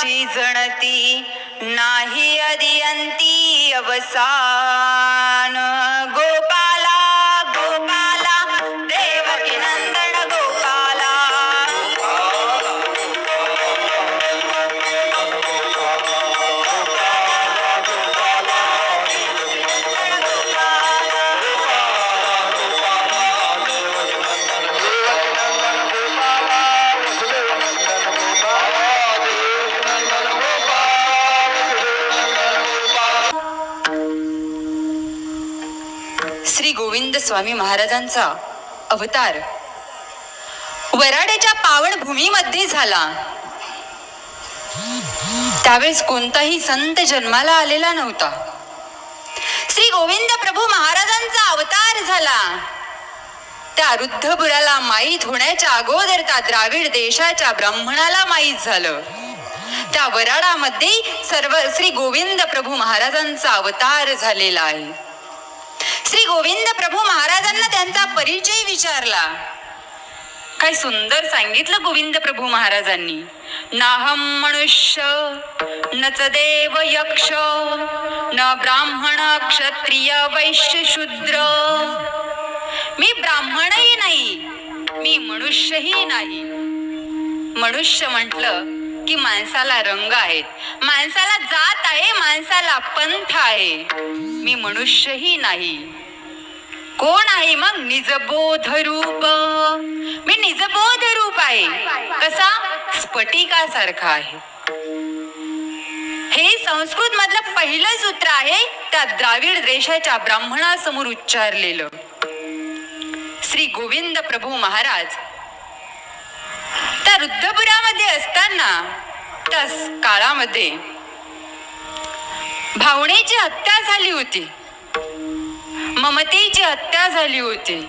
ची जणती नाही अदियंती अवसान. गोप स्वामी महाराजांचा अवतार. वराड्याच्या पावन भूमीमध्ये झाला. त्यावेळेस कोणताही संत जन्माला आलेला नव्हता. श्री गोविंद प्रभू महाराजांचा अवतार झाला. त्या रुद्धपुराला माहीत होण्याच्या अगोदर त्या द्राविड देशाच्या ब्राह्मणाला माहीत झालं. त्या वराडामध्ये सर्व श्री गोविंद प्रभू महाराजांचा अवतार झालेला आहे. श्री गोविंद प्रभू महाराजांना त्यांचा परिचय विचारला. काय सुंदर सांगितलं गोविंद प्रभू महाराजांनी. नाहम मनुष्य न च देव यक्ष न ब्राह्मण क्षत्रिय वैश्य शूद्र. मी ब्राह्मणही नाही मी मनुष्यही नाही. मनुष्य म्हटलं की माणसाला रंग आहेत. माणसाला जात आहे माणसाला पंथ आहे. मी मनुष्यही नाही. कोण आहे मग निजबोध रूप? मी निजबोध रूप आहे. कसा? स्फटिकासारखा आहे. हे संस्कृत मधलं पहिलं सूत्र आहे त्या द्राविड देशाच्या ब्राह्मणासमोर उच्चारलेलं. श्री गोविंद प्रभू महाराज. त्या रुद्धपुरामध्ये असताना त्या काळामध्ये भावनेची हत्या झाली होती. ममतेची हत्या झाली होती.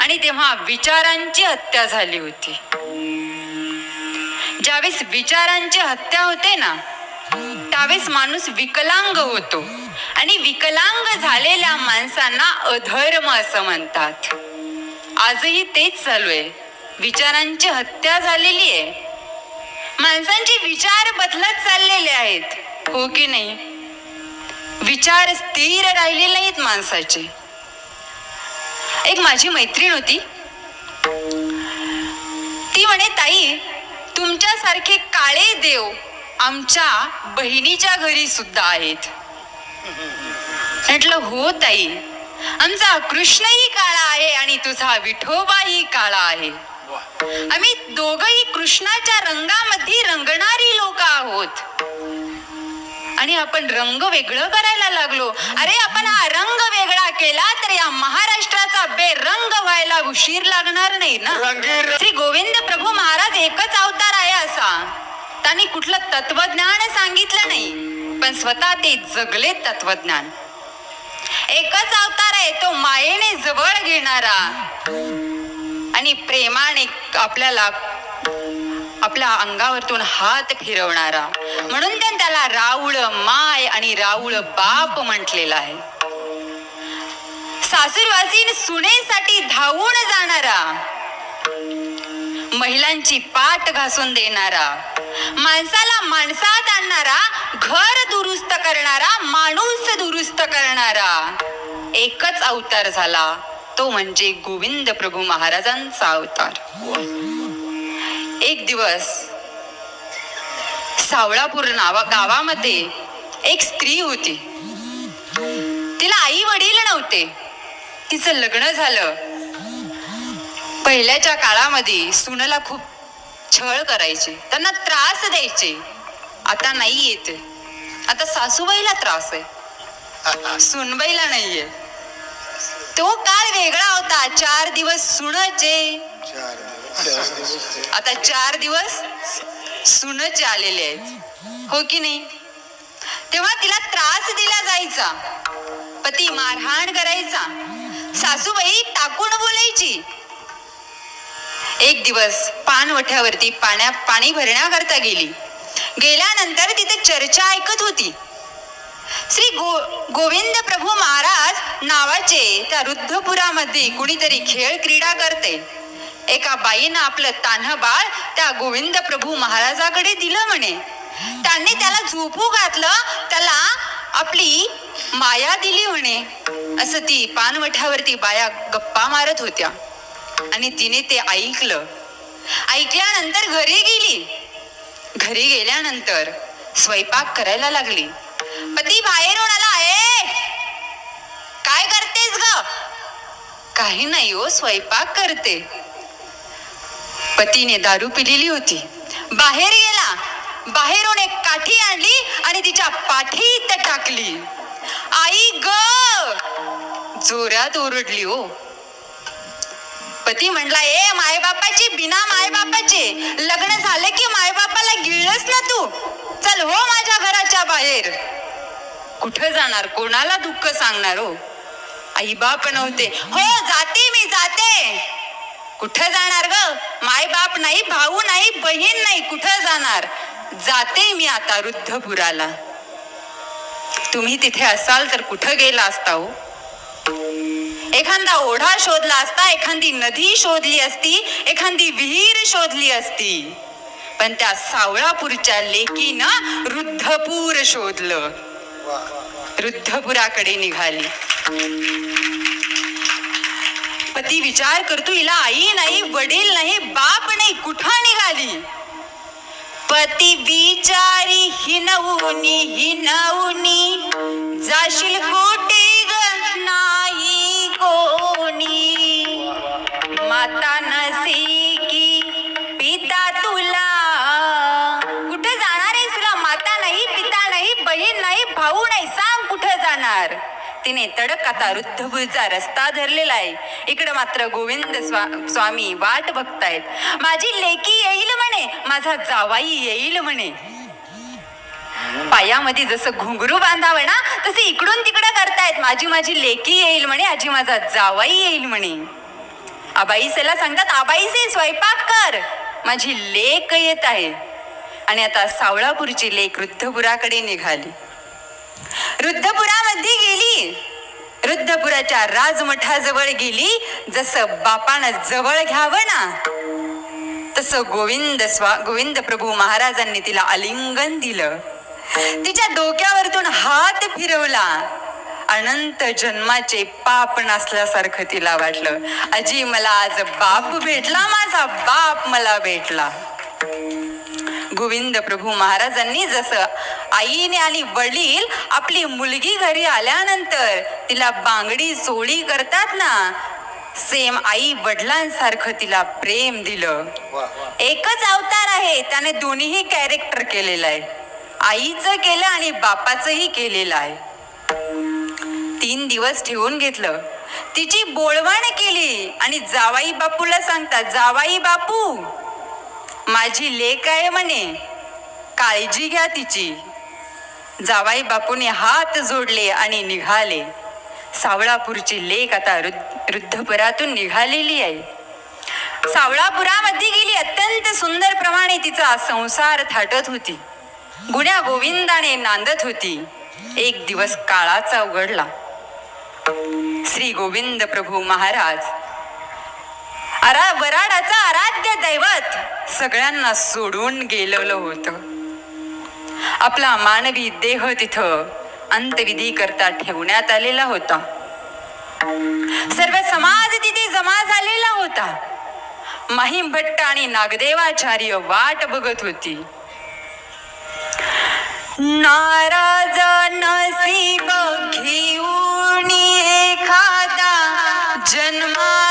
आणि तेव्हा विचारांची हत्या झाली होती. ज्यावेळेस विचारांची हत्या होते ना त्यावेळेस माणूस विकलांग होतो. आणि विकलांग झालेल्या माणसांना अधर्म असं म्हणतात. आजही तेच चालू आहे. विचारांची हत्या झालेली आहे. माणसांचे विचार बदलत चाललेले आहेत. हो की नाही? विचार स्थिर राहिलेले नाहीत माणसाचे. एक माझी मैत्रीण होती. ती म्हणे ताई तुमच्यासारखे काळे देव आमच्या बहिणीच्या घरी सुद्धा आहेत. म्हटलं हो ताई. आमचा कृष्णही काळा आहे आणि तुझा विठोबाही काळा आहे. आम्ही दोघही कृष्णाच्या रंगामध्ये रंगणारी लोक आहोत. आणि आपण रंग वेगळं करायला लागलो. अरे आपण हा रंग वेगळा केला तर या महाराष्ट्राचा बेरंग व्हायला उशीर लागणार नाही ना? श्री गोविंद प्रभू महाराज एकच अवतार आहे असा. त्यांनी कुठलं तत्वज्ञान सांगितलं नाही पण स्वतः ते जगले तत्वज्ञान एकच अवतार आहे तो मायेने जवळ घेणारा. आणि प्रेमाने आपल्याला आपल्या अंगावरतून हात फिरवणारा. म्हणून त्याने त्याला राऊळ माय आणि राऊळ बाप म्हटलेला आहे. सासूरवासीन सुनेसाठी धावून जाणारा. महिलांची पाठ घासून देणारा. माणसाला माणसात आणणारा घर दुरुस्त करणारा माणूस दुरुस्त करणारा. एकच अवतार झाला तो म्हणजे गोविंद प्रभू महाराजांचा अवतार. एक दिवस सावळापूर नावा गावामध्ये एक स्त्री होती. तिला आई वडील नव्हते. तिचं लग्न झालं. पहिल्याच्या काळामध्ये सुनला खूप छळ करायचे. त्यांना त्रास द्यायचे. आता नाही येते. आता सासूबाईला त्रास आहे. सुनबाईला नाहीये. तो काळ वेगळा होता. चार दिवस सुनचे. आता चार दिवस सुनचे आलेले आहेत. हो की नाही? तेव्हा तिला त्रास दिला जायचा. पती मारहाण करायचा. सासूबाई टाकून बोलायची. एक दिवस पानवठ्यावरती पाण्या पाणी भरण्याकरता गेली. गेल्यानंतर तिथे चर्चा ऐकत होती. श्री गो गोविंद प्रभू महाराज नावाचे त्या रुद्धपुरामध्ये कुणीतरी खेळ क्रीडा करते. एका बाईनं आपलं तान्ह बाळ त्या गोविंद प्रभू महाराजाकडे दिलं म्हणे. त्यांनी त्याला झोपू घातलं त्याला आपली माया दिली म्हणे. असं ती पानवठ्यावरती बाया गप्पा मारत होत्या. आणि तिने ते ऐकलं. ऐकल्यानंतर घरी गेली. घरी गेल्यानंतर स्वयंपाक करायला लागली. पती बाहेरून आला आहे काय करतेस ग? काही नाही हो स्वयंपाक करते. पतीने दारू पिलेली होती. बाहेर गेला. बाहेरून एक काठी आणली आणि तिच्या पाठीत टाकली. आई ग! जोरात ओरडली हो. पती म्हणला ए मायबापाची बिना मायबापाचे लग्न झालं की मायबापाला गिळलंच ना तू? चल हो माझ्या घराच्या बाहेर. कुठं जाणार? कोणाला दुःख सांगणार हो? आई बाप नव्हते. हो जात जाते कुठं जाणार ग? माय बाप नाही भाऊ नाही बहीण नाही कुठं जाणार? जाते मी आता वृद्धपुराला. तुम्ही तिथे असाल तर कुठं गेला असता हो? एखादा ओढा शोधला असता एखादी नदी शोधली असती एखादी विहीर शोधली असती. पण त्या सावळापूरच्या लेकीनं वृद्धपूर शोधलं. वृद्धपुराकडे निघाली. पती विचार करतो हिला आई नाही वडील नाही बाप नाही कुठं निघाली? पती विचारी हिनवुनी हिनवुनी जाशील कुठे? तिने तडक आता रुद्धभूचा रस्ता धरलेला आहे. इकडे मात्र गोविंद स्वा स्वामी वाट बघतायत. माझी लेकी येईल म्हणे माझा जावाई येईल म्हणे. पायामध्ये जसं घुंगरू बांधावं ना तसे इकडून तिकडं करतायत. माझी माझी लेकी येईल म्हणे आजी माझा जावाई येईल म्हणे. आबाईसेला सांगतात आबाईसे स्वयंपाक कर. माझी लेक येत आहे. आणि आता सावळापूरची लेक वृद्धपुराकडे निघाली. रुद्धपुरामध्ये गेली. रुद्धपुराच्या राजमठाजवळ गेली. जसं बापानं जवळ घ्यावं ना तसं गोविंद स्वा गोविंद प्रभू महाराजांनी तिला आलिंगन दिलं. तिच्या डोक्यावरतून हात फिरवला. अनंत जन्माचे पाप नसल्यासारखं तिला वाटलं. अजी मला आज बाप भेटला माझा बाप मला भेटला. गोविंद प्रभू महाराजांनी जसं आईने आणि वडील आपली मुलगी घरी आल्यानंतर तिला बांगडी चोळी करतात ना सेम आई वडिलांसारखं तिला प्रेम दिलं. एकच अवतार आहे त्याने दोन्हीही कॅरेक्टर केलेलं आहे. आईचं केलं आणि बापाचंही केलेलं आहे. तीन दिवस ठेवून घेतलं. तिची बोळवण केली आणि जावाई बापूला सांगतात जावाई बापू माझी लेक आहे म्हणे. काळजी घ्या तिची. जावाई बापूने हात जोडले आणि निघाले. सावळापूरची लेक आता वृद्धपुरातून निघालेली आहे. सावळापुरामध्ये गेली अत्यंत सुंदर प्रमाणे तिचा संसार थाटत होती. गुण्या गोविंदाने नांदत होती. एक दिवस काळाचा उघडला. श्री गोविंद प्रभू महाराज अरा वराडाचा आपले दैवत सगळ्यांना सोडून गेलेलं होतं. आपला मानवी देह तिथं अंतविधी करता ठेवण्यात आलेला होता. सर्व समाज तिथे जमा झालेला होता. महिम भट्ट आणि नागदेवाचार्य वाट बघत होती. नाराज नसीब घेऊन एखादा जन्मा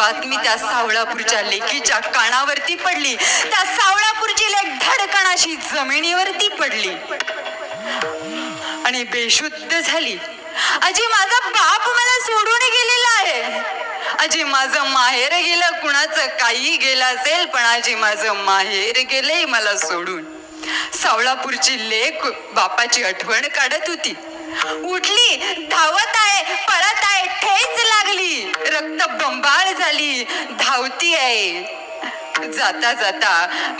बातमी त्या सावळापूरच्या लेकीच्या कानावरती पडली. त्या सावळापूरची लेक धडकणाशी जमिनीवरती पडली. आणि बेशुद्ध झाली. अजी माझा बाप मला सोडून गेलेला आहे. अजी माझं माहेर गेलं कुणाचं काही गेलं असेल पण आजी माझं माहेर गेलंय मला सोडून. सावळापूरची लेक बापाची आठवण काढत होती. उठली धावत आहे पळत आहे ठेच लागली रक्त बंबाळ धावती आहे. जाता जाता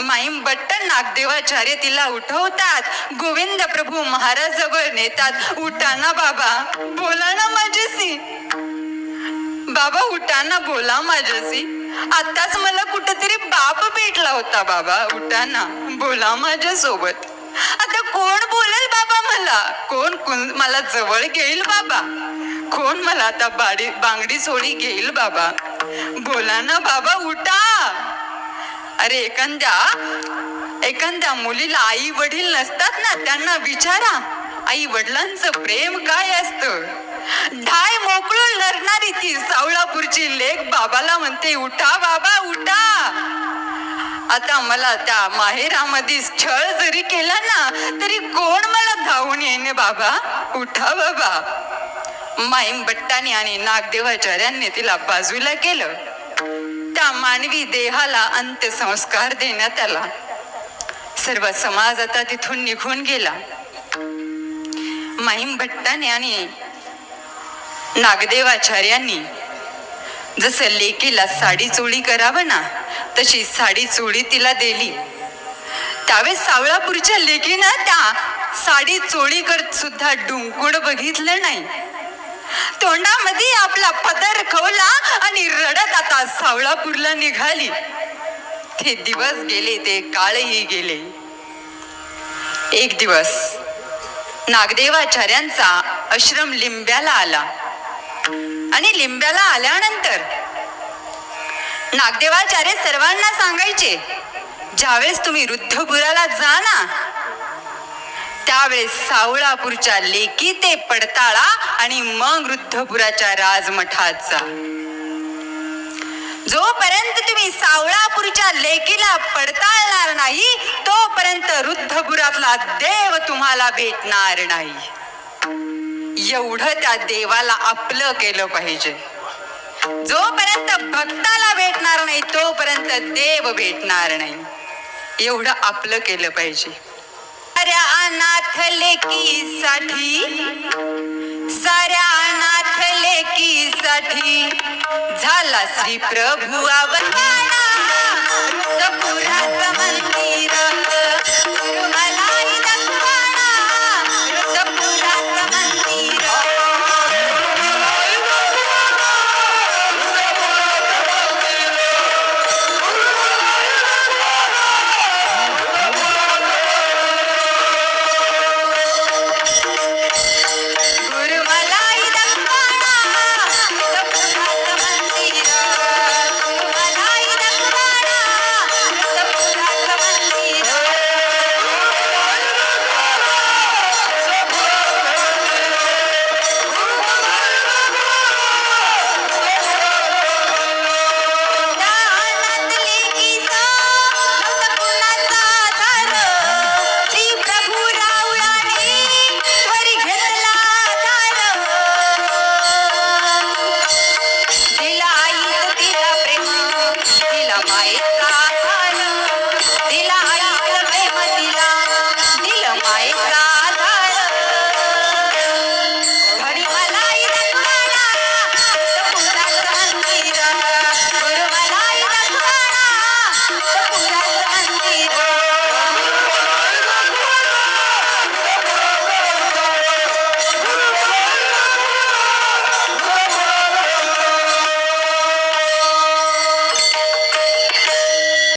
माईम बट्टन नागदेवाचार्य तिला उठवतात. गोविंद प्रभू महाराज जवळ नेतात. उठाना बाबा बोला ना माझ्याशी. बाबा उठाना बोला माझ्याशी. आताच मला कुठेतरी बाप भेटला होता बाबा उठाना बोला माझ्या सोबत आता कोण बोलेल बाबा मला? कोण कोण मला जवळ घेईल बाबा? कोण मला आता बाडी बांगडी सोडी घेईल बाबा? बोला ना बाबा उठा! अरे एखाद्या एखाद्या मुलीला आई वडील नसतात ना त्यांना विचारा. आई वडिलांचं प्रेम काय असतं? ढाय मोकळून लढणारी ती सावळापूरची लेख बाबाला म्हणते उठा बाबा उठा! आता मला त्या माहेरामध्ये छळ जरी केला ना तरी कोण मला धावून येईन बाबा? उठा बाबा. माईम भट्टाने आणि नागदेवाचार्यांनी तिला बाजूला केलं. त्या मानवी देहाला अंत्यसंस्कार देण्यात आला. सर्व समाज आता तिथून निघून गेला. माहीम भट्टाने आणि नागदेवाचार्यांनी जसं लेकीला साडी चोळी करावं ना तशी साडी चोळी तिला दिली. त्यावेळेस सावळापूरच्या लेकीनं त्या साडी चोळी करत सुद्धा डुंकून बघितलं नाही. तोंडामध्ये आपला पदर खवला आणि रडत आता सावळापूरला निघाली. ते दिवस गेले ते काळही गेले. एक दिवस नागदेवाचार्यांचा आश्रम लिंब्याला आला. आणि लिंब्याला आल्यानंतर नागदेवाचार्य सर्वांना सांगायचे ज्यावेळेस तुम्ही रुद्धपुराला जा ना त्यावेळेस सावळापूरच्या लेकी ते पडताळा आणि मग वृद्धपुराच्या राजमठाचा. जोपर्यंत तुम्ही सावळापूरच्या लेकीला पडताळणार नाही तोपर्यंत वृद्धपुरातला देव तुम्हाला भेटणार नाही. एवढं त्या देवाला आपलं केलं पाहिजे. जोपर्यंत भक्ताला भेटणार नाही तोपर्यंत देव भेटणार नाही. एवढं आपलं केलं पाहिजे. साऱ्या अनाथ लेकीसाठी साऱ्या अनाथ लेकीसाठी झाला श्री प्रभू अवतारा. रुद्रपुराचं मंदिर